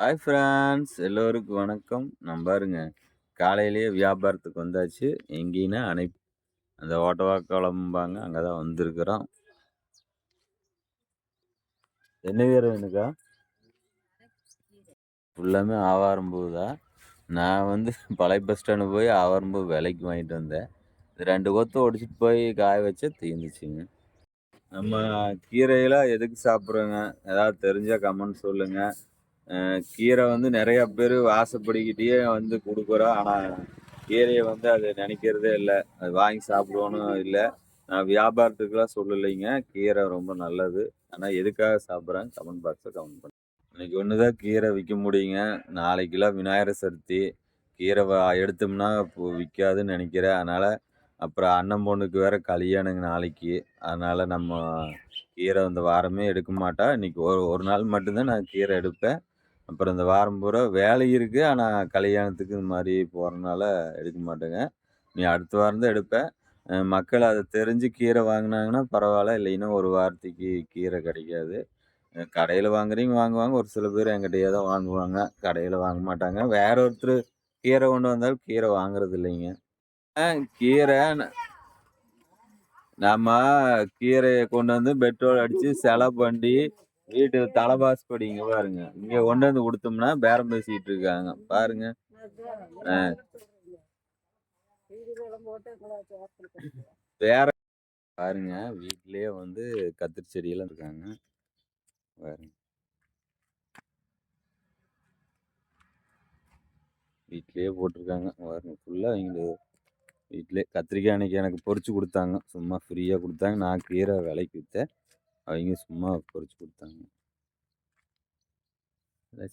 Hi friends எல்லோருக்கும் வணக்கம். நம்ம பாருங்க காலையிலேயே வியாபாரத்துக்கு வந்தாச்சு. எங்கேன்னா அனை அந்த ஓட்டவா குழம்பாங்க அங்கே தான் வந்திருக்கிறோம். என்ன வீர எனக்கா ஃபுல்லாமே ஆவாரம்பூ தான் நான் வந்து பழைய பஸ் ஸ்டாண்டு போய் ஆவாரம்பூ விலைக்கு வாங்கிட்டு வந்தேன். ரெண்டு கொத்து ஒடிச்சிட்டு போய் காய வச்சா தீர்ந்துச்சுங்க நம்ம கீரையெல்லாம் எதுக்கு சாப்பிட்றோங்க? ஏதாவது தெரிஞ்சால் கமெண்ட் சொல்லுங்கள் கீரை வந்து நிறையா பேர் ஆசைப்படிக்கிட்டே வந்து கொடுக்குறோம் ஆனால் கீரையை வந்து அது நினைக்கிறதே இல்லை. அது வாங்கி சாப்பிடுவோன்னு இல்லை. நான் வியாபாரத்துக்குலாம் சொல்லலைங்க. கீரை ரொம்ப நல்லது. ஆனால் எதுக்காக சாப்பிட்றேன்? கமெண்ட் பாக்ஸில் கமெண்ட் பண்ணேன் இன்னைக்கு ஒன்று தான் கீரை விற்க முடியுங்க. நாளைக்கெல்லாம் விநாயகர் சதுர்த்தி. கீரை எடுத்தோம்னா இப்போ விற்காதுன்னு நினைக்கிறேன். அதனால் அப்புறம் அண்ணன் பொண்ணுக்கு வேறு கல்யாணங்க நாளைக்கு. அதனால் நம்ம கீரை இந்த வாரமே எடுக்க மாட்டோம் இன்றைக்கி ஒரு ஒரு நாள் மட்டும்தான் நான் கீரை எடுப்பேன். அப்புறம் இந்த வாரம் பூரா வேலை இருக்குது ஆனால் கல்யாணத்துக்கு இந்த மாதிரி போகிறனால எடுக்க மாட்டேங்க. நீ அடுத்த வாரம் தான் எடுப்பேன் மக்கள் அதை தெரிஞ்சு கீரை வாங்கினாங்கன்னா பரவாயில்ல. இல்லைன்னா ஒரு வாரத்துக்கு கீரை கிடைக்காது. கடையில் வாங்குறீங்க வாங்குவாங்க. ஒரு சில பேர் என்கிட்டயே தான் வாங்குவாங்க. கடையில் வாங்க மாட்டாங்க. வேற ஒருத்தர் கீரை கொண்டு வந்தாலும் கீரை வாங்குறது இல்லைங்க. கீரை நம்ம கீரையை கொண்டு வந்து பெட்ரோல் அடித்து செலவு பண்ணி வீட்டு தலைபாஸ் படி இங்க பாருங்க. இங்க கொண்டு வந்து கொடுத்தோம்னா பேரம் பேசிட்டு இருக்காங்க. பாருங்க. வேற பாருங்க. வீட்லயே வந்து கத்திரி செடியெல்லாம் இருக்காங்க. பாருங்க. வீட்லயே போட்டிருக்காங்க. பாருங்க. ஃபுல்லா இங்க வீட்லயே கத்திரிக்காய் அன்னைக்கு எனக்கு பொறிச்சு கொடுத்தாங்க. சும்மா ஃப்ரீயா கொடுத்தாங்க. நான் கீரை விலைக்கு விற்றேன் அவங்க சும்மா பொறிச்சு கொடுத்தாங்க.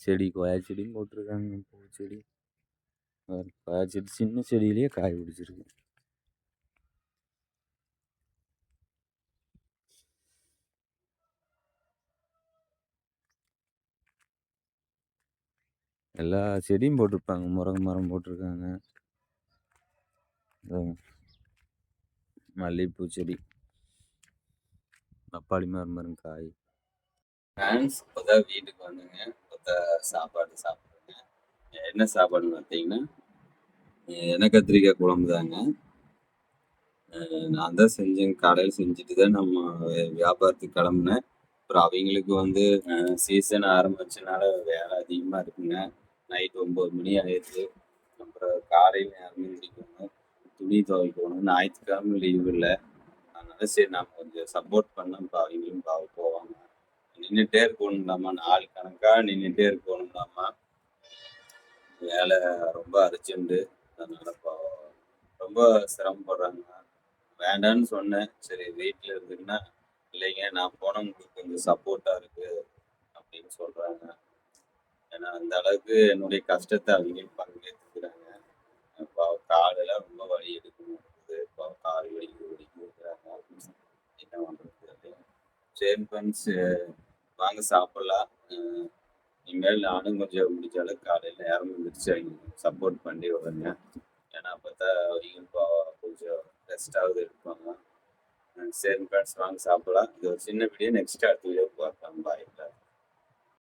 செடி கொயா செடியும் போட்டிருக்காங்க. பூச்செடி கொயா செடி சின்ன செடியிலேயே காய் பிடிச்சிருக்கு. எல்லா செடியும் போட்டிருப்பாங்க. முருங்கை மரம் போட்டிருக்காங்க. மல்லிகைப்பூ செடி. பப்பாளி மரம் காய் ஃப்ரான்ஸ் இப்போ தான் வீட்டுக்கு வந்துங்க. இப்போ சாப்பாடு சாப்பிடுங்க என்ன சாப்பாடுன்னு பார்த்தீங்கன்னா எண்ணெய் கத்திரிக்காய் குழம்பு தாங்க. நான் தான் செஞ்சேன் கடையில் செஞ்சுட்டு தான் நம்ம வியாபாரத்துக்கு கிளம்புனேன். அப்புறம் அவங்களுக்கு வந்து சீசன் ஆரம்பிச்சனால வேலை அதிகமாக இருக்குங்க. நைட் ஒம்பது மணி ஆயிடுச்சு அப்புறம் காலையில் நேரமே துணி துவைக்கணும். ஞாயிற்றுக்கிழமை லீவு இல்லை. அதனால சரி நான் கொஞ்சம் சப்போர்ட் பண்ண அவங்களும் போவாங்க நின்றுட்டே இருக்கணும்டாமா நாலு கணக்காக நின்றுட்டே இருக்கணும்டாமா வேலை ரொம்ப அர்ஜென்ட்டு அதனால ரொம்ப சிரமப்படுறாங்க. வேண்டான்னு சொன்னேன். சரி வீட்டில் இருந்துக்குன்னா இல்லைங்க நான் போனவங்களுக்கு கொஞ்சம் சப்போர்ட்டாக இருக்குது அப்படின்னு சொல்கிறாங்க ஏன்னா அந்த அளவுக்கு என்னுடைய கஷ்டத்தை அவங்க பங்கேற்றுக்கிறாங்க காலெல்லாம் ரொம்ப வலி எடுக்கணும் சரி வாங்க சாப்பிடலாம். இனிமேல் நானும் கொஞ்சம் முடிஞ்ச அளவுக்கு காலையில் நேரம் வந்துருச்சு சப்போர்ட் பண்ணி விடுங்க ஏன்னா அப்போ தான் அவங்களும் கொஞ்சம் ரெஸ்டாவது இருப்பாங்க சரி ஃப்ரெண்ட்ஸ் வாங்க சாப்பிடலாம். இது ஒரு சின்ன வீடியோ நெக்ஸ்ட் அடுத்த வீடியோ பார்க்கலாம். பாய்